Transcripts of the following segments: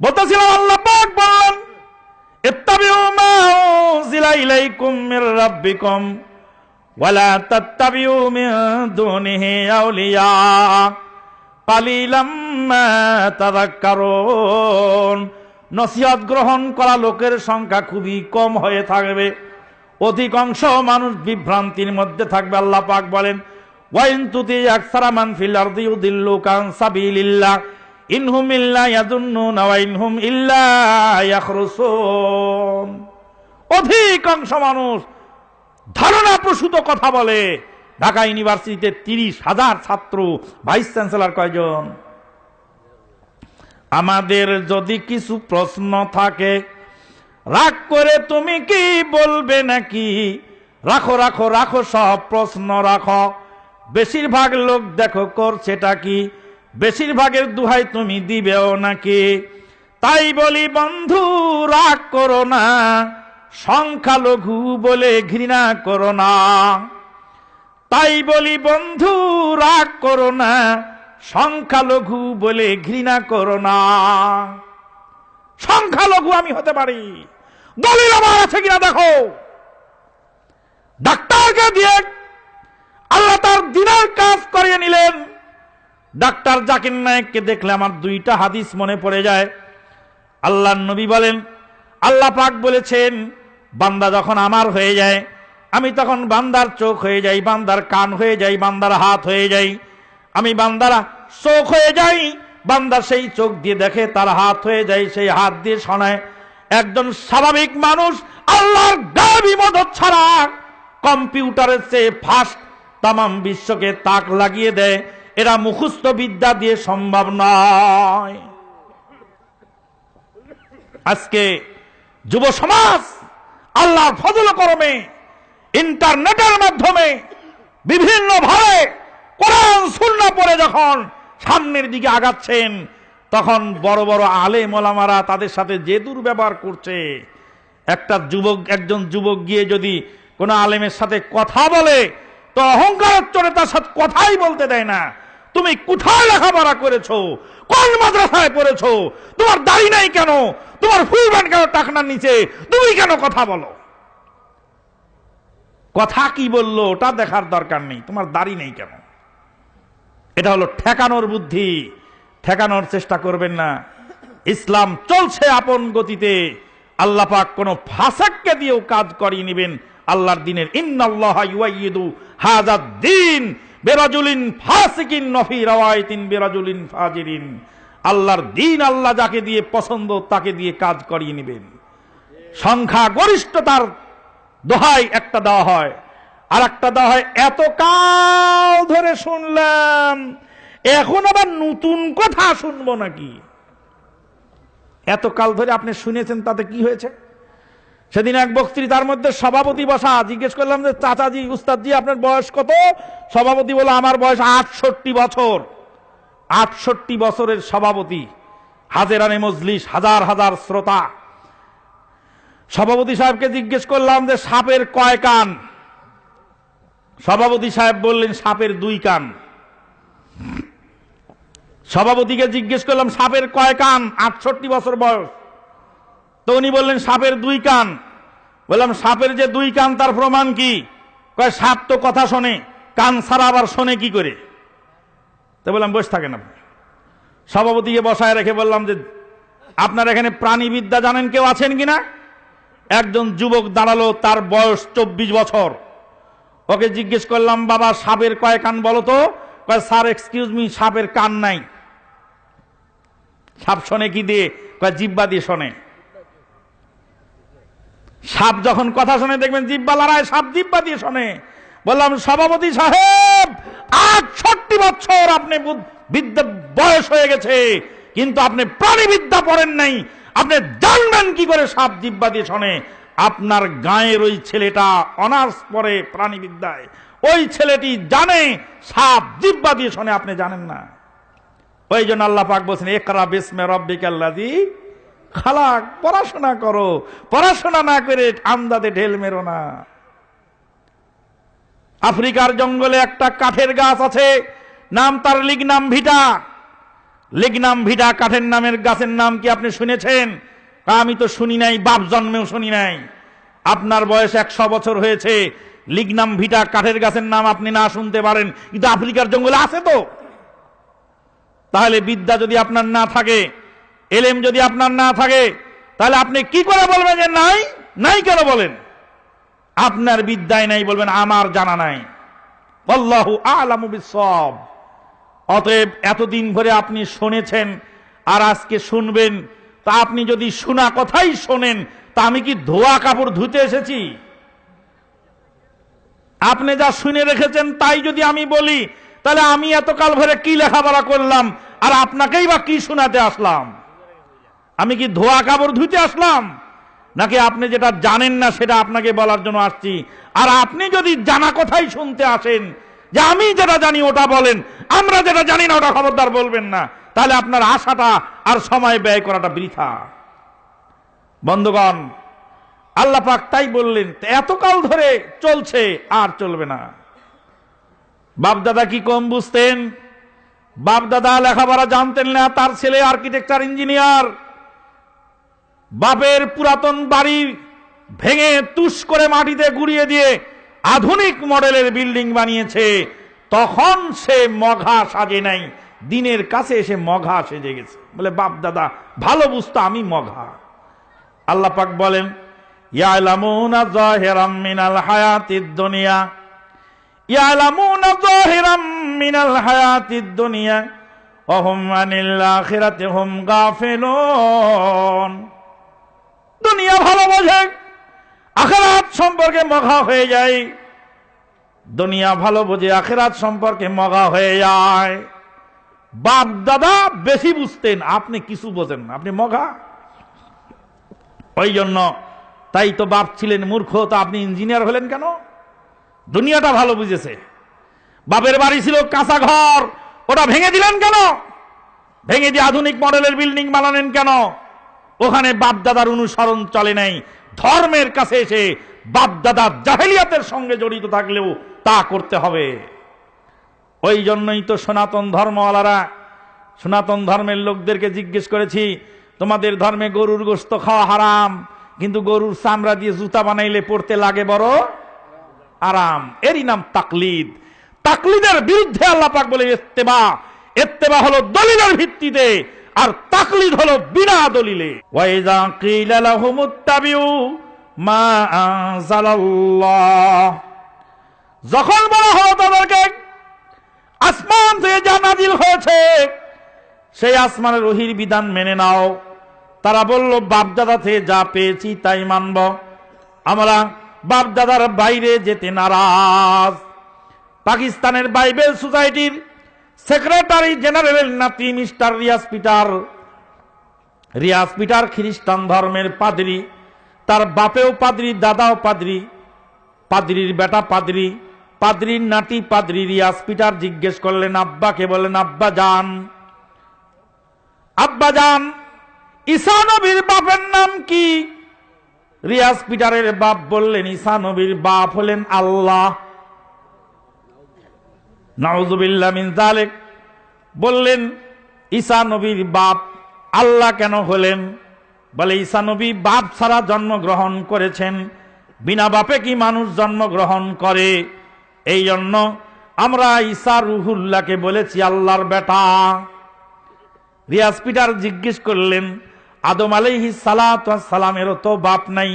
বলতেছিলাম, আল্লাহ পাক বলেন, ইত্তাবিউ মা উনজিলা ইলাইকুম মির রাব্বিকুম ওয়ালা তাত্তাবিউ মিন দুনিহি আউলিয়া কালিলাম মা তাযাক্কারুন। নসিহত গ্রহণ করা লোকের সংখ্যা খুবই কম হয়ে থাকবে। অধিকাংশ মানুষ বিভ্রান্তির মধ্যে থাকবে, আল্লাহ পাক বলেন, ওয়াইন তুতি আকসারা মান ফিল আরদি ইউদিল্লুকা আন সাবিলিল্লাহ। ইনহুম ইল্লা ইয়াদুন্নুনা ওয়া ইনহুম ইল্লা ইয়াখরুসুন। অধিকাংশ মানুষ ধারণা প্রসূত কথা বলে। ঢাকা ইউনিভার্সিটিতে তিরিশ হাজার ছাত্র, ভাইস চ্যান্সেলর কয়জন? আমাদের যদি কিছু প্রশ্ন থাকে, রাগ করে তুমি কি বলবে নাকি? রাখো রাখো রাখো, সব প্রশ্ন রাখো। বেশিরভাগ লোক দেখো করছেটা কি? বেশিরভাগের দুহাই তুমি দিবেও নাকি? তাই বলি, বন্ধু, রাগ করো না। সংখ্যালঘু বলে ঘৃণা করো না। তাই বলি, বন্ধু, রাগ করো না। সংখ্যালঘু বলে ঘৃণা করো না। সংখ্যালঘু আমি হতে পারি। দলিল আমার আছে কিনা দেখো। ডাক্তারকে দিয়ে আল্লাহ তার দিনের কাজ করিয়ে নিলেন। ডাক্তার জাকির নায়ককে দেখলে আমার দুইটা হাদিস মনে পড়ে যায়। আল্লাহ নবী বলেন, আল্লাহ পাক বলেছেন, বান্দা যখন আমার হয়ে যায়, আমি তখন বান্দার চোখ হয়ে যাই, বান্দার কান হয়ে যাই, বান্দার হাত হয়ে যাই। আমি বান্দারা চোখ হয়ে যাই, বান্দা সেই চোখ দিয়ে দেখে তার হাত হয়ে যায়, সেই হাত দিয়ে শোনায়। একজন স্বাভাবিক মানুষ আল্লাহর গাবি মদত ছাড়া কম্পিউটারের চেয়ে ফাস্ট তামাম বিশ্বকে তাক লাগিয়ে দেয়। এরা মুখস্থ বিদ্যা দিয়ে সম্ভব নয়। আজকে যুব সমাজ আল্লাহর ফজল করমে, ইন্টারনেটের মাধ্যমে বিভিন্ন ভাবে কোরআন সুন্না পড়ে যখন সামনের দিকে আগাচ্ছেন, তখন বড় বড় আলে মোলামারা তাদের সাথে যে দুর্ব্যবহার করছে, একটা যুবক, একজন যুবক গিয়ে যদি কোনো আলেমের সাথে কথা বলে, তো অহংকার চড়ে তার সাথে কথাই বলতে দেয় না। তুমি কোথায় লেখাপড়া করেছ? কোন মাদ্রাসায় পড়েছো? তোমার দাড়ি নাই কেন? তোমার ফুল ব্যান্ড কেন টাকনার নিচে? তুমি কেন কথা বলো? কথা কি বলল ওটা দেখার দরকার নেই। তোমার দাড়ি নেই কেন? এটা হলো ঠেকানোর বুদ্ধি। ঠেকানোর চেষ্টা করবেন না। ইসলাম চলছে আপন গতিতে। আল্লাহ পাক কোন ফাসাককে দিয়েও কাজ করিয়ে নেবেন। আল্লাহর দিনের ইন্নাল্লাহ হাযাদ দিন বেরাজুলিন ফাসিকিন নফি রাওয়ায়াতিন, বেরাজুলিন ফাজিরিন। আল্লাহর দিন আল্লাহ যাকে দিয়ে পছন্দ, তাকে দিয়ে কাজ করিয়ে নেবেন। সংখ্যা গরিষ্ঠতার দোহাই একটা দেওয়া হয়। আর একটা দেওয়া হয়, এত কাল ধরে শুনলাম, এখন আবার নতুন কথা শুনব নাকি? এত কাল ধরে আপনি শুনেছেন, তাতে কি হয়েছে? সেদিন এক বক্তৃতার মধ্যে সভাপতি বসা, জিজ্ঞেস করলাম যে, চাচাজি, উস্তাদজি, আপনার বয়স কত? সভাপতি বলে আমার বয়স আটষট্টি বছর। আটষট্টি বছরের সভাপতি, হাজেরানে মজলিস, হাজার হাজার শ্রোতা। সভাপতি সাহেবকে জিজ্ঞেস করলাম যে, সাপের কয় কান? সভাপতি সাহেব বললেন, সাপের দুই কান। সভাপতিকে জিজ্ঞেস করলাম, সাপের কয় কান? আটষট্টি বছর বয়স। তো উনি বললেন, সাপের দুই কান। বললাম, সাপের যে দুই কান, তার প্রমাণ কি? কয়, সাপ তো কথা শোনে, কান ছাড়া আবার শোনে কি করে? তো বললাম, বসে থাকেন আপনি। সভাপতিকে বসায় রেখে বললাম যে, আপনার এখানে প্রাণীবিদ্যা জানেন কেউ আছেন কিনা? একজন যুবক দাঁড়াল, তার বয়স চব্বিশ বছর। ওকে জিজ্ঞেস করলাম, বাবা, সাপের কয় কান বলো তো? কয়, স্যার, এক্সকিউজ মি, সাপের কান নাই। সাপ শোনে কি দিয়ে? কয়, জিব্বা দিয়ে শোনে। সাপ যখন কথা শোনে দেখবেন জিব্বা লড়ায়, সাপ জিব্বা দিয়ে শোনে। বললাম, সভাপতি সাহেব, আটষট্টি বছর আপনি বুদ- বিদ্যা বয়স হয়ে গেছে, কিন্তু আপনি প্রাণীবিদ্যা পড়েন নাই। আপনি জানবেন কি করে সাপ জিব্বা দিয়ে শোনে। আপনার গায়ের ওই ছেলেটা অনার্স পড়ে প্রাণীবিদ্যায়। ওই ছেলেটি জানে, সাপ জিব্বা দিয়ে শোনে, আপনি জানেন না। ওই জন্য আল্লাহ পাক বলছেন একরা বিসমে রব্বিকাল্লাযী খালাক, পড়াশোনা করো। পড়াশোনা না করে আন্দাতে ঢেল মেরো না। আফ্রিকার জঙ্গলে একটা কাঠের গাছ আছে, নাম তার লিগনাম ভিটা। লিগনাম ভিটা কাঠের নামের গাছের নাম কি আপনি শুনেছেন? আমি তো শুনি নাই, বাপ জন্মেও শুনি নাই। আপনার বয়স একশো বছর হয়েছে, লিগনাম ভিটা কাঠের গাছের নাম আপনি না শুনতে পারেন, কিন্তু আফ্রিকার জঙ্গলে আছে তো। তাহলে বিদ্যা যদি আপনার না থাকে এলেম যদি আপনার না থাকে, তাহলে আপনি কি করে বলবেন যে নাই? নাই কেন বলেন? আপনার বিদ্যায় নাই বলবেন, আমার জানা নাই। আল্লাহু আলামু বিসব অতএব এতদিন ধরে আপনি শুনেছেন আর আজকে শুনবেন। তা আপনি যদি শোনা কথাই শোনেন, তা আমি কি ধোয়া কাপড় ধুতে এসেছি? আপনি যা শুনে রেখেছেন তাই যদি আমি বলি, তাহলে আমি এতকাল ধরে কি লেখাপড়া করলাম, আর আপনাকেই বা কি শোনাতে আসলাম? আমি কি ধোয়া কাপড় ধুতে আসলাম? নাকি আপনি যেটা জানেন না সেটা আপনাকে বলার জন্য আসছি? আর আপনি যদি জানা কথাই শুনতে আসেন, যে আমি যেটা জানি ওটা বলেন, আমরা যেটা জানি না ওটা খবরদার বলবেন না, তাহলে আপনার আশাটা আর সময় ব্যয় করাটা বৃথা। বন্ধুগণ, আল্লাহ পাক তাই বললেন এতকাল ধরে চলছে, আর চলবে না। বাপদাদা কি কম বুঝতেন? বাপদাদা লেখাপড়া জানতেন না, তার ছেলে আর্কিটেকচার ইঞ্জিনিয়ার বাপের পুরাতন বাড়ি ভেঙে তুষ করে মাটিতে গুড়িয়ে দিয়ে আধুনিক মডেলের বিল্ডিং বানিয়েছে। তখন সে মঘা সাজে নাই। দিনের কাছে এসে মঘা সেজে গেছে। বলে, বাপ দাদা, ভালো বুঝতো আমি মঘা। আল্লাহ পাক বলেন, ইয়ালামুনা জাহিরাম মিনাল মিনাল ভালো বোঝে, আখেরাত সম্পর্কে মঘা হয়ে যায়। দুনিয়া ভালো বোঝে, আখেরাত সম্পর্কে মগা হয়ে যায়। বাপ, দাদা বেশি বুঝতেন, আপনি কিছু বোঝেন আপনি মগা। ওই জন্য তাই তো বাপ ছিলেন মূর্খ, তো আপনি ইঞ্জিনিয়ার হলেন কেন? দুনিয়াটা ভালো বুঝেছে। বাপের বাড়ি ছিল কাঁচা ঘর, ওটা ভেঙে দিলেন কেন? ভেঙে দিয়ে আধুনিক মডেলের বিল্ডিং বানালেন কেন? ওখানে বাপদাদার অনুসরণ চলে নাই। ধর্মের কাছে এসে বাপদাদা জাহেলিয়াতের সঙ্গে জড়িত থাকলেও তা করতে হবে। ওই জন্যই তো সনাতন ধর্মওয়ালারা, সনাতন ধর্মের লোকদেরকে জিজ্ঞেস করেছি, তোমাদের ধর্মে গরুর গোস্ত খাওয়া হারাম, কিন্তু গরুর চামড়া দিয়ে জুতা বানাইলে পড়তে লাগে বড় আরাম। এরই নাম তাকলিদ। তাকলিদের বিরুদ্ধে আল্লাহ পাক বলে ইত্তেবা। ইত্তেবা হলো দলিলের ভিত্তিতে আর তাকলিদ হলো বিনা দলিলে। মা যখন বলা হলো তাদেরকে, আসমান থেকে যা নাজিল হয়েছে, সেই আসমানের রহির বিধান মেনে নাও। তারা বলল, বাপদাদা থেকে যা পেয়েছি তাই মানব। আমরা বাপদাদার বাইরে যেতে নারাজ। পাকিস্তানের বাইবেল সোসাইটির সেক্রেটারি জেনারেল নাতি Mister Riaz Peter. Riaz Peter খ্রিস্টান ধর্মের পাদ্রী, তার বাপেও পাদ্রী, দাদাও পাদ্রী, পাদ্রির বেটা পাদ্রী, পাদ্রির নাতি পাদ্রি রিয়াজ পিটার জিজ্ঞেস করলেন আব্বাকে বলেন আব্বা যান আব্বা যান ঈসা নবীর বাপের নাম কি? রিয়াজ পিটারের বাপ বললেন ঈসা নবীর বাপ হলেন আল্লাহ। জালেক বললেন, ঈসা নবীর বাপ আল্লাহ কেন হলেন? বলে, ঈসা নবী বাপ ছাড়া জন্মগ্রহণ করেছেন, বিনা বাপে কি মানুষ জন্মগ্রহণ করে? এই জন্য আমরা ঈসা রুহুল্লাহকে বলেছি, আল্লাহর বেটা। রিয়াজ পিটার জিজ্ঞেস করলেন, আদম আলাইহি সালামেরও তো বাপ নাই।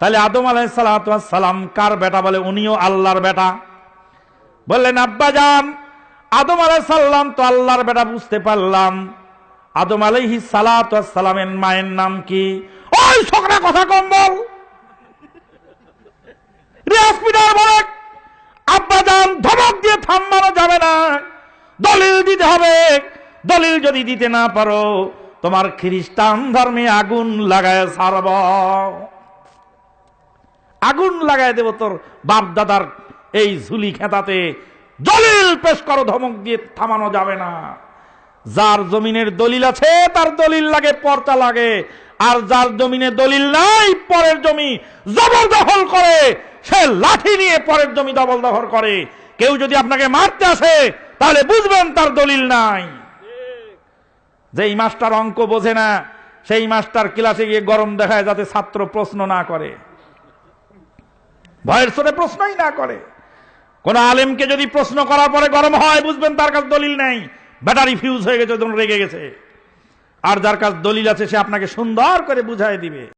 তাহলে আদম আলাই সালাম কার বেটা বলে? উনিও আল্লাহর বেটা। বললেন, আব্বা যান আদম আলাই সাল্লাম তো আল্লাহর বেটা বুঝতে পারলাম। আদম আলাইহি সালামের মায়ের নাম কি? ওই ছোকরা কথা কম বল। রিয়াজ পিটার বলে আব্বা যান ধমক দিয়ে থামানো যাবে না। দলিল দিতে হবে। দলিল যদি দিতে না পারো, তোমার খ্রিস্টান ধর্মে আগুন লাগায় সারব আগুন লাগায় দেব তোর বাপ দাদার এই ঝুলি খেতাতে দলিল পেশ করো, ধমক দিয়ে থামানো যাবে না। যার জমিনের দলিল আছে, তার দলিল লাগে পর্চা লাগে। আর যার জমিনে দলিল নাই, পরের জমি জবরদখল করে। সে লাঠি নিয়ে পরের জমি দখল করে। কেউ যদি আপনাকে মারতে আসে, তাহলে বুঝবেন তার দলিল নাই। যেই মাস্টার অঙ্ক বোঝে না, সেই মাস্টার ক্লাসে গিয়ে গরম দেখায় যাতে ছাত্র প্রশ্ন না করে। ভয়ের সরে প্রশ্নই না করে। কোন আলেমকে যদি প্রশ্ন করার পরে গরম হয়, বুঝবেন তার কাছে দলিল নেই। ব্যাটারি ফিউজ হয়ে গেছে রেগে গেছে। আর যার কাছে দলিল আছে, সে আপনাকে সুন্দর করে বুঝাই দিবে।